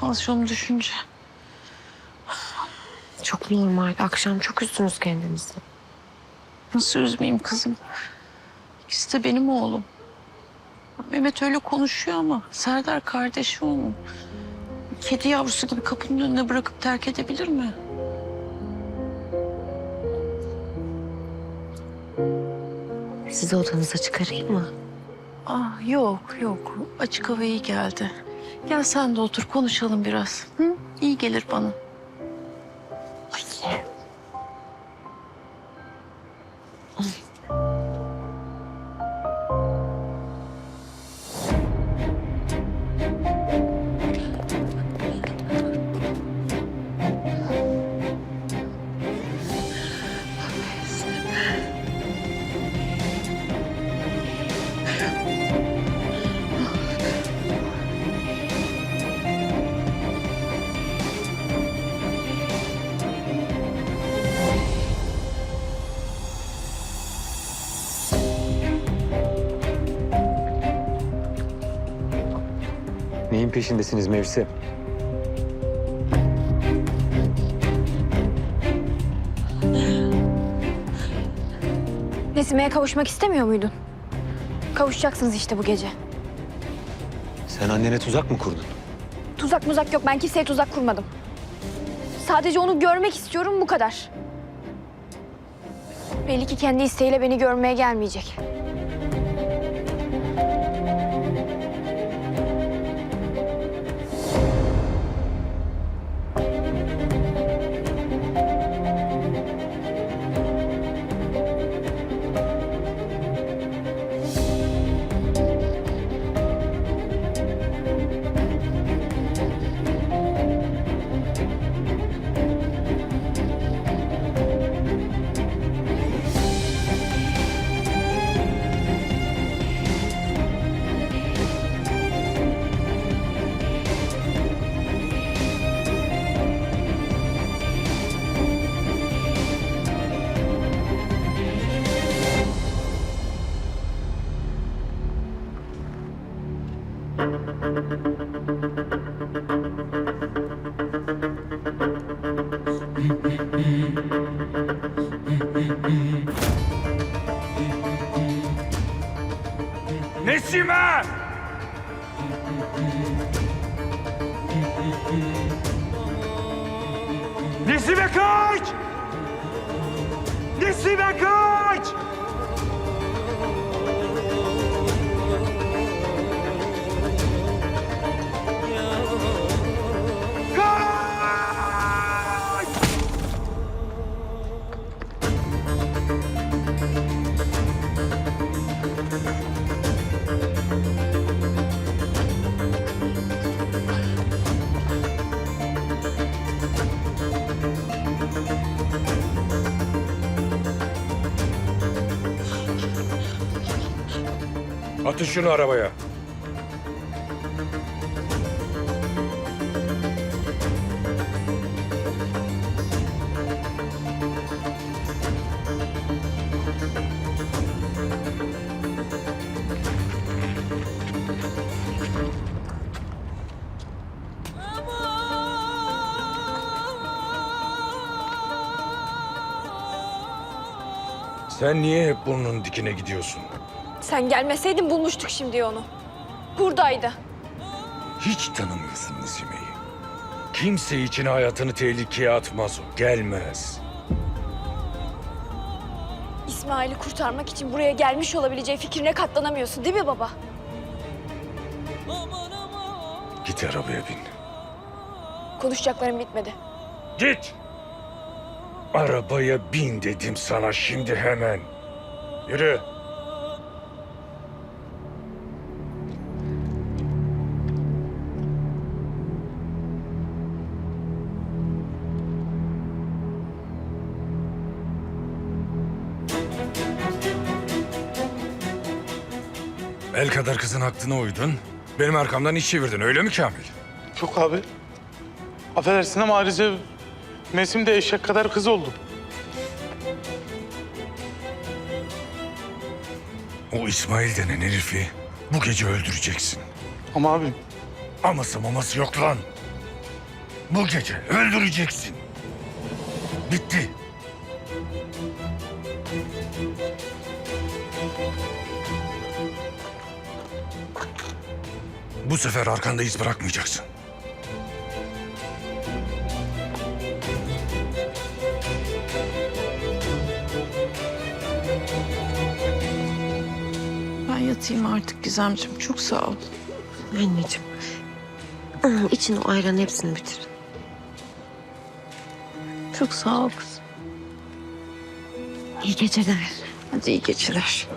tansiyonum düşünce. Çok normal. Akşam çok üzdünüz kendinizi. Nasıl üzmeyeyim kızım? İkisi de benim oğlum. Mehmet öyle konuşuyor ama Serdar kardeşi onun. Kedi yavrusu gibi kapının önüne bırakıp terk edebilir mi? Sizi odanıza çıkarayım mı? Ah yok yok açık hava iyi geldi. Gel sen de otur konuşalım biraz. Hı? İyi gelir bana. Peşindesiniz Mevsi? Nesime'ye kavuşmak istemiyor muydun? Kavuşacaksınız işte bu gece. Sen annene tuzak mı kurdun? Tuzak muzak yok. Ben kimseye tuzak kurmadım. Sadece onu görmek istiyorum bu kadar. Belli ki kendi isteğiyle beni görmeye gelmeyecek. Nesime! Nesime kaç! Nesime kaç! Atın şunu arabaya. Sen niye hep burnunun dikine gidiyorsun? Sen gelmeseydin bulmuştuk şimdi onu. Buradaydı. Hiç tanımıyorsun Nesime'yi. Kimse için hayatını tehlikeye atmaz o. Gelmez. İsmail'i kurtarmak için buraya gelmiş olabileceği fikrine katlanamıyorsun değil mi baba? Git arabaya bin. Konuşacaklarım bitmedi. Git! Arabaya bin dedim sana şimdi hemen. Yürü. El kadar kızın aklına uydun. Benim arkamdan iş çevirdin öyle mi Kamil? Yok abi. Affedersin ama ayrıca Mesim de eşek kadar kız oldu. O İsmail denen herifi Bu gece öldüreceksin. Ama abi Aması maması yok lan. Bu gece öldüreceksin. Bitti. Bu sefer arkanda iz bırakmayacaksın. Ben yatayım artık Gizemciğim. Çok sağ ol. Anneciğim. İçin o ayranın hepsini bitir. Çok sağ ol kızım. İyi geceler. Hadi iyi geceler.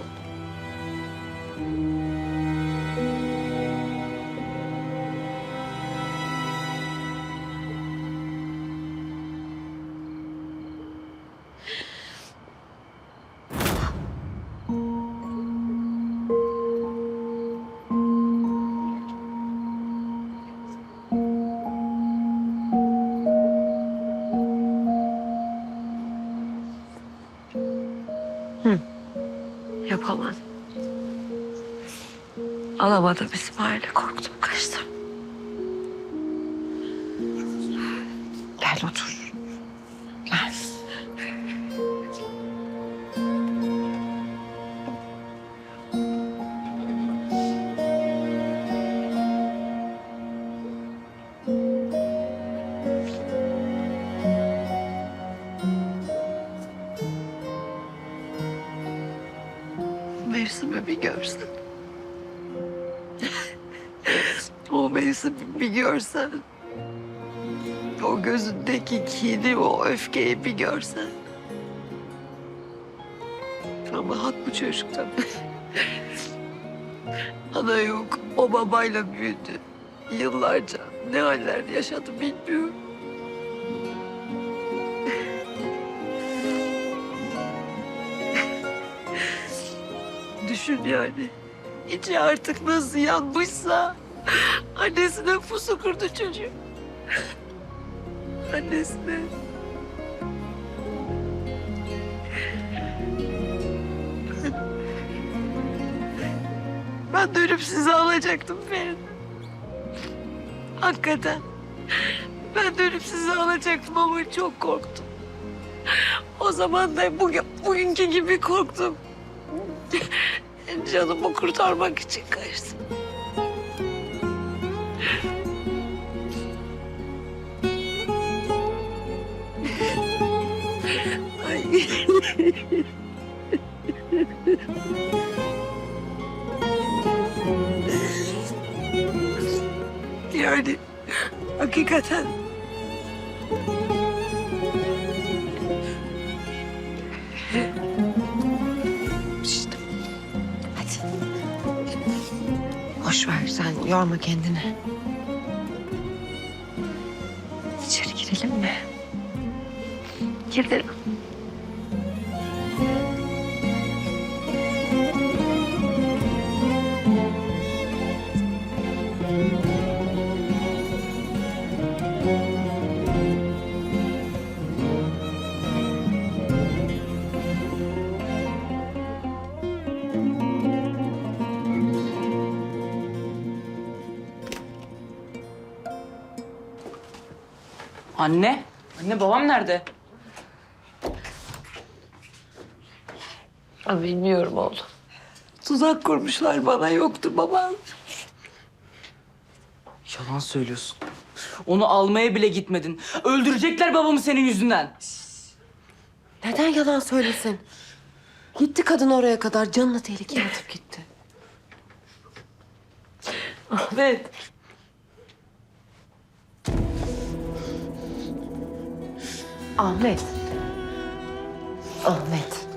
Yapamam. Alamadım İsmail'i. Korktum kaçtım. Gel otur. Görsen. o mevsimi bir görsen. O gözündeki kini, o öfkeyi bir görsen. Ama hak bu çocukta. Ana yok, o babayla büyüdü. Yıllarca ne haller yaşadı bilmiyorum. Düşün yani. İçi artık nasıl yanmışsa annesine pusu kurdu çocuğu. Annesine. Ben dönüp sizi alacaktım Ferit. Hakikaten. Ben dönüp sizi alacaktım ama çok korktum. O zaman da bugün, bugünkü gibi korktum. Canımı kurtarmak için kaçtım. Ay. Yani hakikaten yorma kendini. İçeri girelim mi? Girelim. Anne? Anne babam nerede? Bilmiyorum oğlum. Tuzak kurmuşlar bana yoktu babam. Yalan söylüyorsun. Onu almaya bile gitmedin. Öldürecekler babamı senin yüzünden. Neden yalan söylesin? Gitti kadın oraya kadar canını tehlikeye atıp gitti. Ahmet. Ahmet. Ahmet.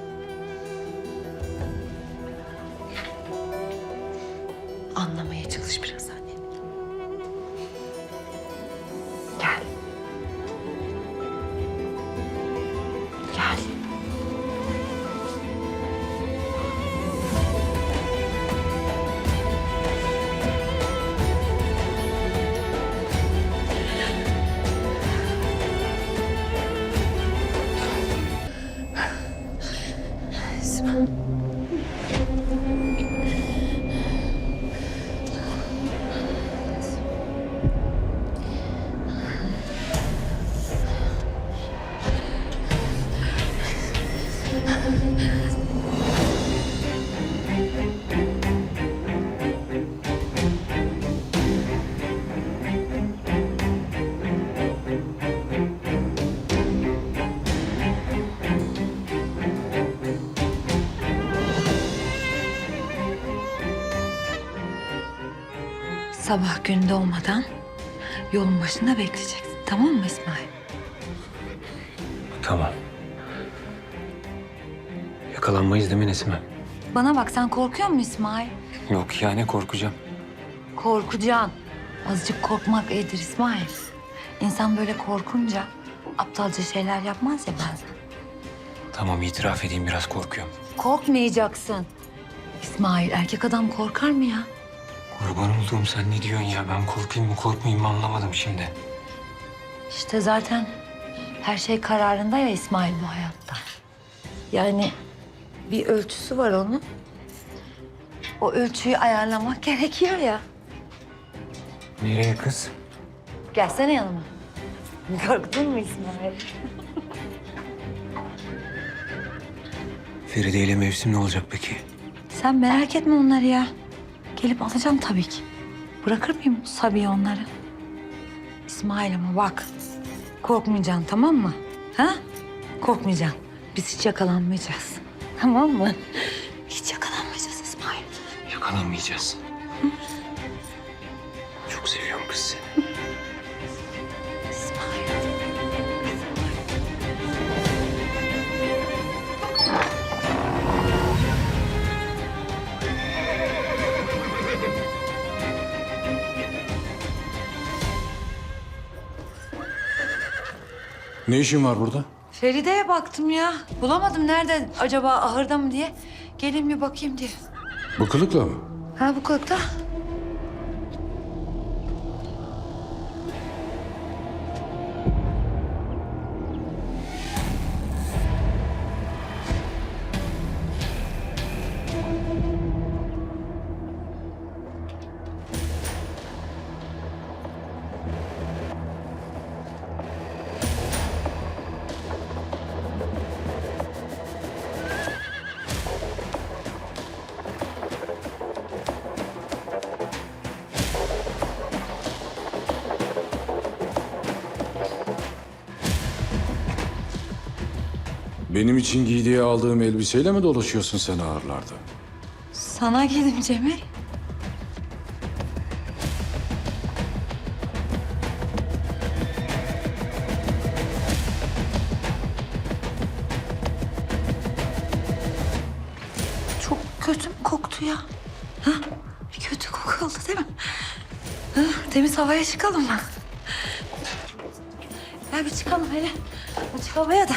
Sabah gün doğmadan yolun başında bekleyeceksin. Tamam mı İsmail? Tamam. Yakalanmayız değil mi Nesime? Bana bak sen korkuyor musun İsmail? Yok ya ne korkacağım. Korkacaksın. Azıcık korkmak iyidir İsmail. İnsan böyle korkunca aptalca şeyler yapmaz ya bazen. Tamam itiraf edeyim biraz korkuyorum. Korkmayacaksın. İsmail erkek adam korkar mı ya? Kurban olduğum sen ne diyorsun ya? Ben korkayım mı korkmayayım mı anlamadım şimdi. İşte zaten her şey kararında ya İsmail bu hayatta. Yani bir ölçüsü var onun. O ölçüyü ayarlamak gerekiyor ya. Nereye kız? Gelsene yanıma. Korktun mu İsmail? Feride ile mevsim ne olacak peki? Sen merak etme onları ya. Gelip alacağım tabii ki. Bırakır mıyım Sabi'ye onları? İsmail ama bak. Korkmayacaksın tamam mı? Ha? Korkmayacaksın. Biz hiç yakalanmayacağız. Tamam mı? Hiç yakalanmayacağız İsmail. Yakalanmayacağız. Çok seviyorum kız seni. Ne işin var burada? Feride'ye baktım ya. Bulamadım nerede acaba ahırda mı diye. Gelin bir bakayım diye. Bu kılıkla mı? Ha bu kılıkta. Benim için giy diye aldığım elbiseyle mi dolaşıyorsun sen ağırlarda? Sana geldim Cemil. Çok kötü mü koktu ya? Ha? Bir kötü koku oldu değil mi? Ha? Temiz havaya çıkalım mı? Gel bir çıkalım hele. Açık havaya da.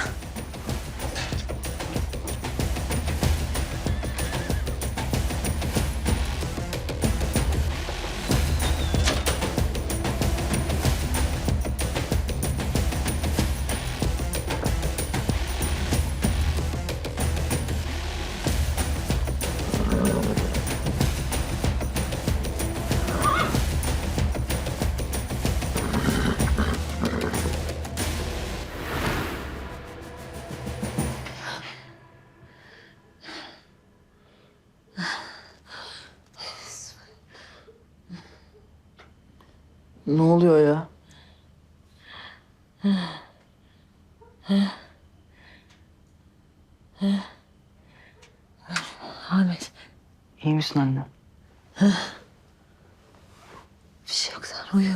Ne oluyor ya? Ahmet İyi misin anne? bir şey yok sen uyu.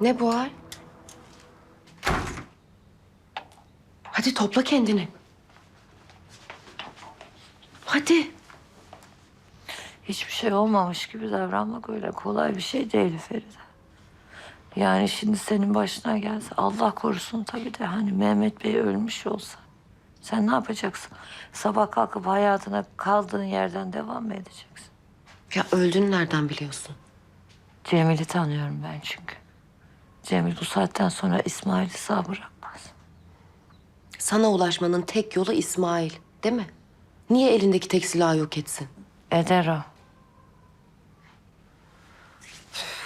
Ne bu hal? Hadi topla kendini. Hadi. Hiçbir şey olmamış gibi davranmak öyle kolay bir şey değil Feride. Yani şimdi senin başına gelse Allah korusun tabii de hani Mehmet Bey ölmüş olsa. Sen ne yapacaksın? Sabah kalkıp hayatına kaldığın yerden devam mı edeceksin? Ya öldüğünü nereden biliyorsun? Cemil'i tanıyorum ben çünkü. Cemil bu saatten sonra İsmail'i sağ bırakmaz. Sana ulaşmanın tek yolu İsmail, değil mi? Niye elindeki tek silahı yok etsin? Eder o.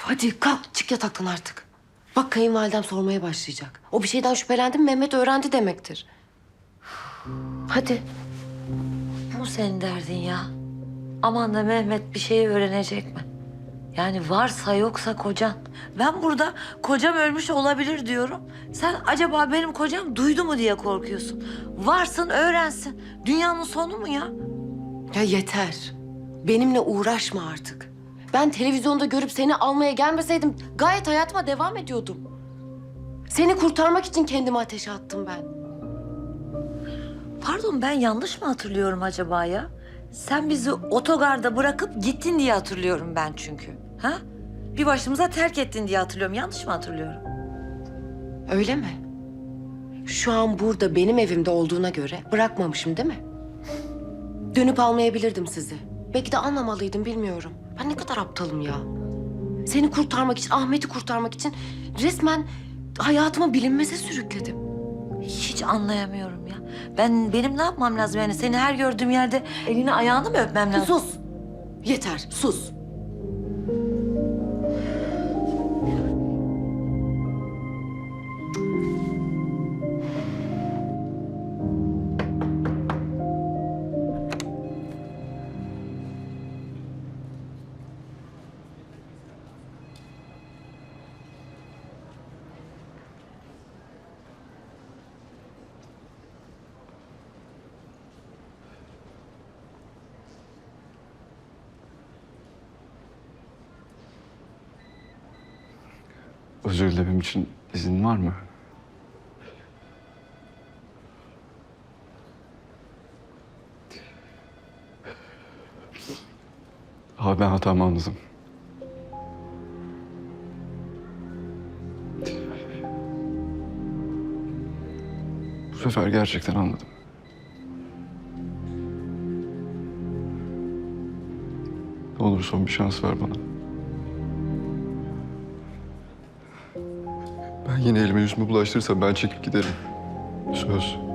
Hadi kalk çık yataktan artık. Bak kayınvalidem sormaya başlayacak. O bir şeyden şüphelendi mi Mehmet öğrendi demektir. Hadi. Bu senin derdin ya. Aman da Mehmet bir şey öğrenecek mi? Yani varsa yoksa kocan. Ben burada kocam ölmüş olabilir diyorum. Sen acaba benim kocam duydu mu diye korkuyorsun. Varsın öğrensin. Dünyanın sonu mu ya? Ya yeter. Benimle uğraşma artık. Ben televizyonda görüp seni almaya gelmeseydim gayet hayatıma devam ediyordum. Seni kurtarmak için kendimi ateşe attım ben. Pardon ben yanlış mı hatırlıyorum acaba ya? Sen bizi otogarda bırakıp gittin diye hatırlıyorum ben çünkü. Ha? Bir başımıza terk ettin diye hatırlıyorum. Yanlış mı hatırlıyorum? Öyle mi? Şu an burada benim evimde olduğuna göre bırakmamışım değil mi? Dönüp almayabilirdim sizi. Belki de anlamalıydım bilmiyorum. Ben ne kadar aptalım ya. Seni kurtarmak için, Ahmet'i kurtarmak için resmen hayatıma bilinmeze sürükledim. Hiç anlayamıyorum ya. Ben benim ne yapmam lazım yani? Seni her gördüğüm yerde elini ayağını mı öpmem lazım? Sus. Yeter, sus. İçin izin var mı? Abi ben hatamı anladım. Bu sefer gerçekten anladım. Ne olur son bir şans ver bana. Yine elime yüzümü bulaştırırsam ben çekip giderim. Söz.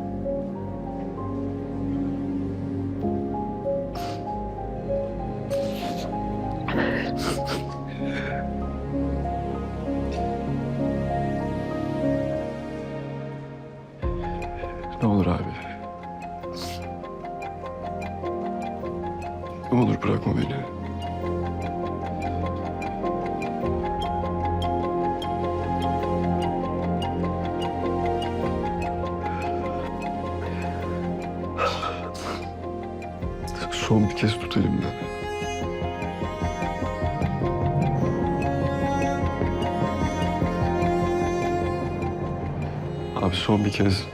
Son bir kez.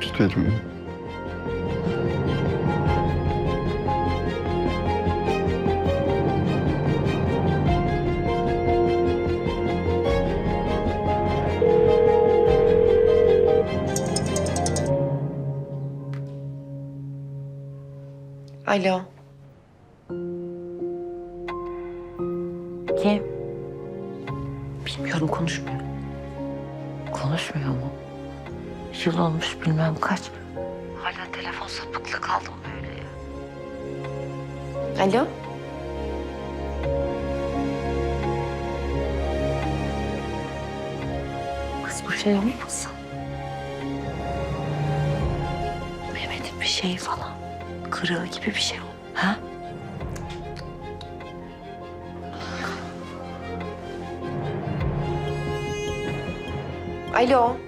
Tut. Alo. Bilmem kaç. Hala telefon sapıklı kaldım böyle ya. Alo. Kız bu şey olmasın. Mehmet'in bir şeyi falan. Kırığı gibi bir şey ol. Ha? Alo.